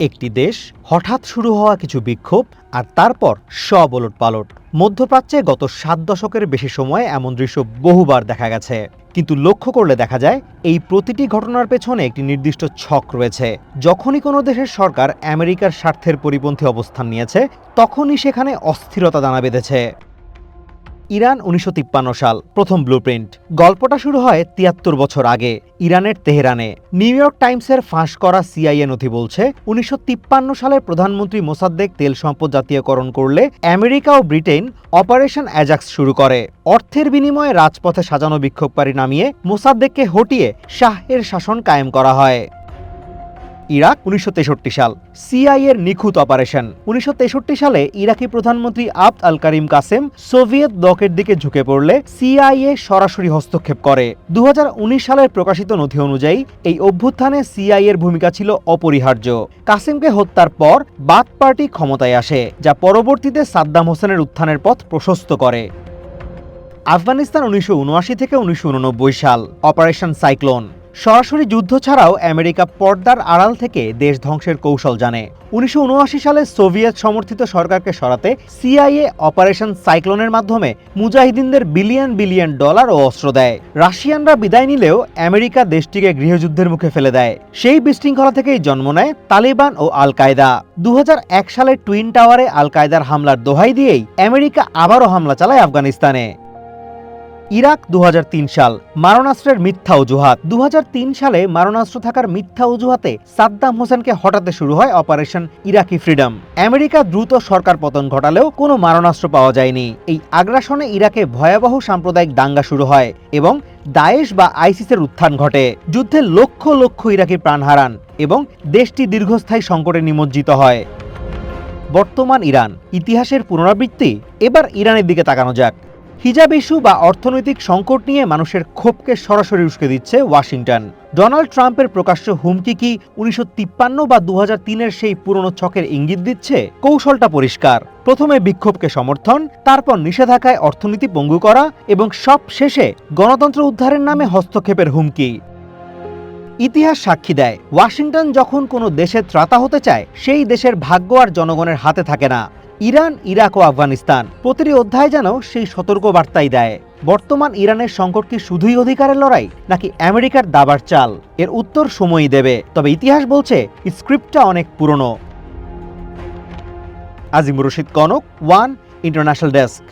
একটি দেশ, হঠাৎ শুরু হওয়া কিছু বিক্ষোভ আর তারপর সব ওলট পালট মধ্যপ্রাচ্যে গত সাত দশকের বেশি সময় এমন দৃশ্য বহুবার দেখা গেছে। কিন্তু লক্ষ্য করলে দেখা যায়, এই প্রতিটি ঘটনার পেছনে একটি নির্দিষ্ট ছক রয়েছে। যখনই কোনো দেশের সরকার আমেরিকার স্বার্থের পরিপন্থী অবস্থান নিয়েছে, তখনই সেখানে অস্থিরতা দানা বেঁধেছে। ইরান উনিশশো তিপ্পান্ন সাল, প্রথম ব্লুপ্রিন্ট। গল্পটা শুরু হয় তিয়াত্তর বছর আগে, ইরানের তেহরানে। নিউ ইয়র্ক টাইমসের ফাঁস করা সিআইএ নথি বলছে, উনিশশো তিপ্পান্ন সালে প্রধানমন্ত্রী মোসাদ্দেক তেল সম্পদ জাতীয়করণ করলে আমেরিকা ও ব্রিটেন অপারেশন অ্যাজাক্স শুরু করে। অর্থের বিনিময়ে রাজপথে সাজানো বিক্ষোভকারী নামিয়ে মোসাদ্দেককে হটিয়ে শাহের শাসন কায়েম করা হয়। ইরাক উনিশশো তেষট্টি সাল। সিআইএর নিখুঁত অপারেশন। উনিশশো তেষট্টি সালে ইরাকি প্রধানমন্ত্রী আবদ আল করিম কাসেম সোভিয়েত ব্লকের দিকে ঝুঁকে পড়লে সিআইএ সরাসরি হস্তক্ষেপ করে। দু হাজার উনিশ সালের প্রকাশিত নথি অনুযায়ী, এই অভ্যুত্থানে সিআইএর ভূমিকা ছিল অপরিহার্য। কাসেমকে হত্যার পর বাদ পার্টি ক্ষমতায় আসে, যা পরবর্তীতে সাদ্দাম হোসেনের উত্থানের পথ প্রশস্ত করে। আফগানিস্তান উনিশশো উনআশি থেকে উনিশশো উননব্বই সাল, অপারেশন সাইক্লোন। সরাসরি যুদ্ধ ছাড়াও আমেরিকা পর্দার আড়াল থেকে দেশ ধ্বংসের কৌশল জানে। উনিশশো উনআশি সালে সোভিয়েত সমর্থিত সরকারকে সরাতে সিআইএ অপারেশন সাইক্লোনের মাধ্যমে মুজাহিদিনদের বিলিয়ন বিলিয়ন ডলার ও অস্ত্র দেয়। রাশিয়ানরা বিদায় নিলেও আমেরিকা দেশটিকে গৃহযুদ্ধের মুখে ফেলে দেয়। সেই বিশৃঙ্খলা থেকেই জন্ম নেয় তালিবান ও আল কায়দা দু সালে টুইন টাওয়ারে আল কায়দার হামলার দোহাই দিয়েই আমেরিকা আবারও হামলা চালায় আফগানিস্তানে। ইরাক দু হাজার তিন সাল, মারণাস্ত্রের মিথ্যা অজুহাত। দু হাজার তিন সালে মারণাস্ত্র থাকার মিথ্যা অজুহাতে সাদ্দাম হোসেনকে হটাতে শুরু হয় অপারেশন ইরাকি ফ্রিডম। আমেরিকা দ্রুত সরকার পতন ঘটালেও কোনো মারণাস্ত্র পাওয়া যায়নি। এই আগ্রাসনে ইরাকে ভয়াবহ সাম্প্রদায়িক দাঙ্গা শুরু হয় এবং দায়েশ বা আইসিসের উত্থান ঘটে। যুদ্ধে লক্ষ লক্ষ ইরাকি প্রাণ হারান এবং দেশটি দীর্ঘস্থায়ী সংকটে নিমজ্জিত হয়। বর্তমান ইরান, ইতিহাসের পুনরাবৃত্তি, এবার ইরানের দিকে তাকানো যাক। হিজাব ইস্যু বা অর্থনৈতিক সংকট নিয়ে মানুষের ক্ষোভকে সরাসরি উস্কে দিচ্ছে ওয়াশিংটন। ডোনাল্ড ট্রাম্পের প্রকাশ্য হুমকি কি উনিশশো তিপ্পান্ন বা দু এর সেই পুরনো ছকের ইঙ্গিত দিচ্ছে? কৌশলটা পরিষ্কার। প্রথমে বিক্ষোভকে সমর্থন, তারপর নিষেধাজ্ঞায় অর্থনীতি পঙ্গু করা এবং সব শেষে গণতন্ত্র উদ্ধারের নামে হস্তক্ষেপের হুমকি। ইতিহাস সাক্ষী দেয়, ওয়াশিংটন যখন কোনো দেশে ত্রাতা হতে চায়, সেই দেশের ভাগ্য আর জনগণের হাতে থাকে না। ইরান, ইরাক ও আফগানিস্তান। প্রতিটি অধ্যায় যেন সেই সতর্ক বার্তাই দেয়। বর্তমান ইরানের সংকট কি শুধুই অধিকারের লড়াই, নাকি আমেরিকার দাবার চাল? এর উত্তর সময়ই দেবে। তবে ইতিহাস বলছে, স্ক্রিপ্টটা অনেক পুরনো। Azim Rashid Kanak, one international desk.